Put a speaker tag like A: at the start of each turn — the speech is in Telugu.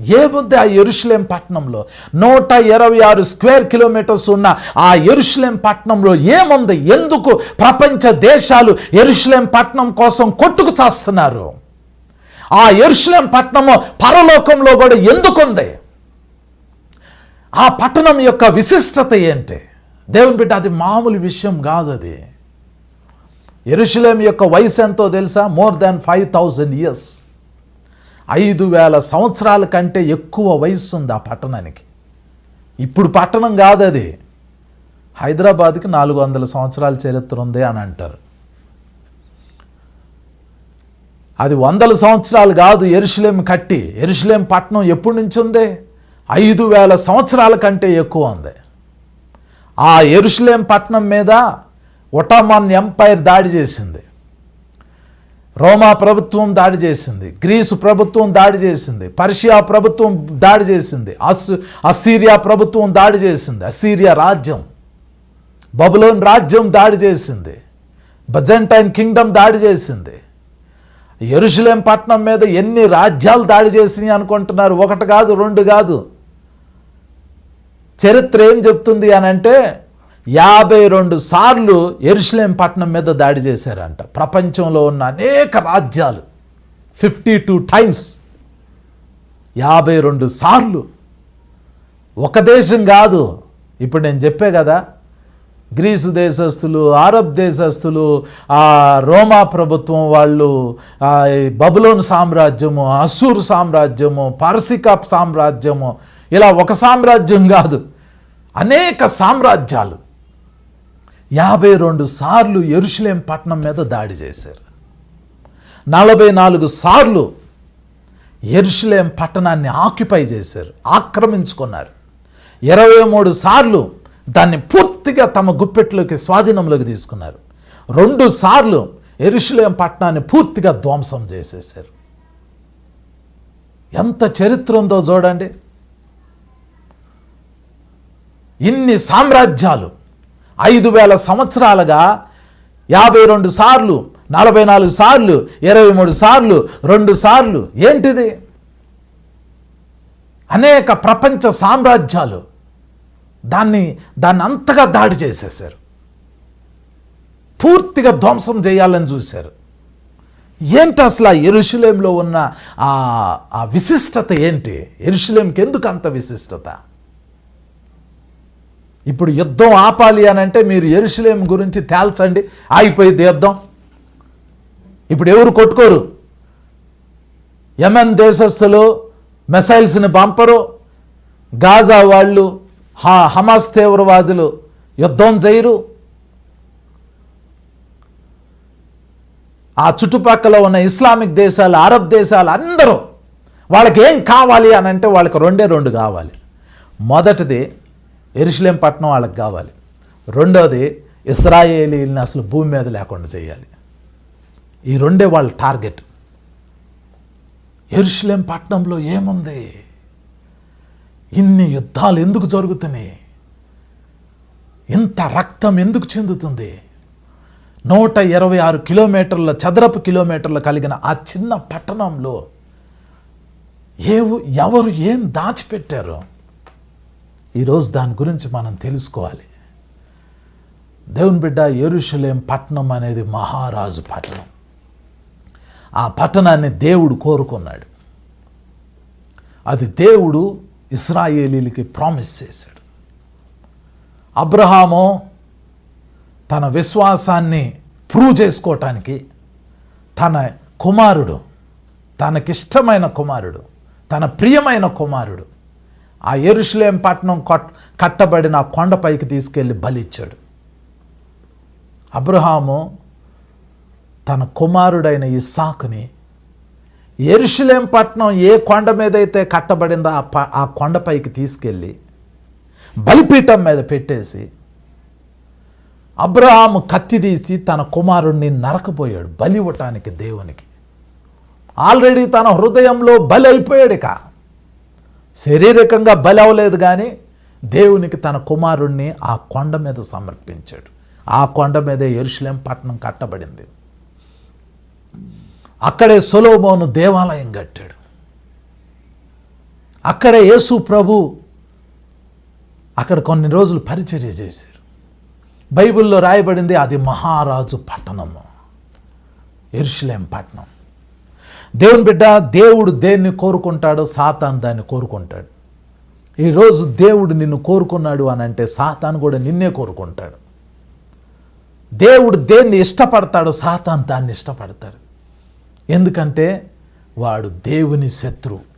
A: ఏముంది ఆ ఎరుషులేం పట్టణంలో? నూట ఇరవై ఆరు స్క్వేర్ కిలోమీటర్స్ ఉన్న ఆ ఎరుషులేం పట్టణంలో ఏముంది? ఎందుకు ప్రపంచ దేశాలు ఎరుషులేం పట్టణం కోసం కొట్టుకు చేస్తున్నారు? ఆ ఎరుషులేం పట్టణము పరలోకంలో కూడా ఎందుకుంది? ఆ పట్టణం యొక్క విశిష్టత ఏంటి? దేవుని బిడ్డ అది మామూలు విషయం కాదు అది. ఎరుషులేం యొక్క వయసు ఎంతో తెలుసా? More than five thousand years. ఐదు వేల సంవత్సరాల కంటే ఎక్కువ వయస్సు ఉంది ఆ పట్టణానికి. ఇప్పుడు పట్టణం కాదు అది. హైదరాబాద్కి నాలుగు వందల సంవత్సరాల చరిత్ర ఉంది అని అంటారు. అది వందల సంవత్సరాలు కాదు ఎరుషులేం కట్టి. ఎరుషులేం పట్టణం ఎప్పటి నుంచి ఉంది? ఐదు వేల సంవత్సరాల కంటే ఎక్కువ ఉంది. ఆ ఎరుషులేం పట్టణం మీద ఒటామాన్ ఎంపైర్ దాడి చేసింది. రోమా ప్రభుత్వం దాడి చేసింది గ్రీసు ప్రభుత్వం దాడి చేసింది పర్షియా ప్రభుత్వం దాడి చేసింది అస్ అసీరియా ప్రభుత్వం దాడి చేసింది అసీరియా రాజ్యం బబులోన్ రాజ్యం దాడి చేసింది బజెంటైన్ కింగ్డమ్ దాడి చేసింది. ఎరుషులేం పట్నం మీద ఎన్ని రాజ్యాలు దాడి చేసినాయి అనుకుంటున్నారు? ఒకటి కాదు రెండు కాదు. చరిత్ర ఏం చెప్తుంది అని అంటే యాభై రెండు సార్లు ఎరుసలేం పట్టణం మీద దాడి చేశారంట. ప్రపంచంలో ఉన్న అనేక రాజ్యాలు ఫిఫ్టీ టూ టైమ్స్ యాభై రెండు సార్లు. ఒక దేశం కాదు. ఇప్పుడు నేను చెప్పే కదా గ్రీసు దేశస్తులు అరబ్ దేశస్తులు ఆ రోమా ప్రభుత్వం వాళ్ళు బబులోన్ సామ్రాజ్యము అసూర్ సామ్రాజ్యము పార్సికా సామ్రాజ్యము ఇలా ఒక సామ్రాజ్యం కాదు అనేక సామ్రాజ్యాలు. యాభై రెండు సార్లు ఎరుషులేం పట్టణం మీద దాడి చేశారు. నలభై నాలుగు సార్లు ఎరుషులేం పట్టణాన్ని ఆక్యుపై చేశారు ఆక్రమించుకున్నారు. ఇరవై మూడు సార్లు దాన్ని పూర్తిగా తమ గుప్పెట్లోకి స్వాధీనంలోకి తీసుకున్నారు. రెండు సార్లు ఎరుషులేం పట్టణాన్ని పూర్తిగా ధ్వంసం చేసేసారు ఎంత చరిత్ర ఉందో చూడండి. ఇన్ని సామ్రాజ్యాలు ఐదు వేల సంవత్సరాలుగా యాభై రెండు సార్లు నలభై నాలుగు సార్లు ఇరవై మూడు సార్లు రెండు సార్లు ఏంటిది? అనేక ప్రపంచ సామ్రాజ్యాలు దాన్ని దాన్ని అంతగా దాడి చేసేసారు పూర్తిగా ధ్వంసం చేయాలని చూశారు. ఏంటి అసలు ఆ ఎరుషులేంలో ఉన్న ఆ ఆ విశిష్టత ఏంటి? ఎరుషులేంకి ఎందుకు అంత విశిష్టత? ఇప్పుడు యుద్ధం ఆపాలి అని అంటే మీరు ఎరుసలేం గురించి తేల్చండి. ఆగిపోయింది యుద్ధం. ఇప్పుడు ఎవరు కొట్టుకోరు? యమన్ దేశస్థులు మిసైల్స్ని పంపరు. గాజా వాళ్ళు హా హమాస్ తీవ్రవాదులు యుద్ధం చేయరు. ఆ చుట్టుపక్కల ఉన్న ఇస్లామిక్ దేశాలు అరబ్ దేశాలు అందరూ వాళ్ళకి ఏం కావాలి అని అంటే వాళ్ళకి రెండే రెండు కావాలి. మొదటిది ఎరుషులేం పట్టణం వాళ్ళకి కావాలి. రెండోది ఇస్రాయేలీని అసలు భూమి మీద లేకుండా చేయాలి. ఈ రెండే వాళ్ళ టార్గెట్. ఎరుషులేం పట్టణంలో ఏముంది? ఇన్ని యుద్ధాలు ఎందుకు జరుగుతున్నాయి? ఇంత రక్తం ఎందుకు చెందుతుంది? నూట ఇరవై ఆరు కిలోమీటర్ల చదరపు కిలోమీటర్లు కలిగిన ఆ చిన్న పట్టణంలో ఏ ఎవరు ఏం దాచిపెట్టారు? ఈరోజు దాని గురించి మనం తెలుసుకోవాలి. దేవుని బిడ్డ ఎరుషులేం పట్టణం అనేది మహారాజు పట్టణం. ఆ పట్టణాన్ని దేవుడు కోరుకున్నాడు. అది దేవుడు ఇస్రాయేలీలకి ప్రామిస్ చేశాడు. అబ్రహాము తన విశ్వాసాన్ని ప్రూవ్ చేసుకోవటానికి తన కుమారుడు తనకిష్టమైన కుమారుడు తన ప్రియమైన కుమారుడు ఆ ఎరుషులేం పట్టణం కట్టబడిన ఆ కొండపైకి తీసుకెళ్ళి బలిచ్చాడు. అబ్రహాము తన కుమారుడైన ఇస్సాకుని ఎరుషులేం పట్టణం ఏ కొండ మీద అయితే కట్టబడిందో ఆ ప ఆ కొండపైకి తీసుకెళ్ళి బలిపీఠం మీద పెట్టేసి అబ్రహాము కత్తి తీసి తన కుమారుణ్ణి నరకపోయాడు బలి ఇవ్వటానికి దేవునికి. ఆల్రెడీ తన హృదయంలో బలి అయిపోయాడు ఇక. శారీరకంగా బలి అవ్వలేదు కానీ దేవునికి తన కుమారుణ్ణి ఆ కొండ మీద సమర్పించాడు. ఆ కొండ మీద ఎరుశలేం పట్టణం కట్టబడింది. అక్కడే సొలోమోను దేవాలయం కట్టాడు. అక్కడే యేసు ప్రభు అక్కడ కొన్ని రోజులు పరిచర్య చేశారు. బైబిల్లో రాయబడింది అది మహారాజు పట్టణము ఎరుశలేం పట్టణం. దేవుని బిడ్డ దేవుడు దేన్ని కోరుకుంటాడో సాతాన్ దాన్ని కోరుకుంటాడు. ఈరోజు దేవుడు నిన్ను కోరుకున్నాడు అని అంటే సాతాను కూడా నిన్నే కోరుకుంటాడు. దేవుడు దేన్ని ఇష్టపడతాడో సాతాన్ దాన్ని ఇష్టపడతాడు. ఎందుకంటే వాడు దేవుని శత్రువు.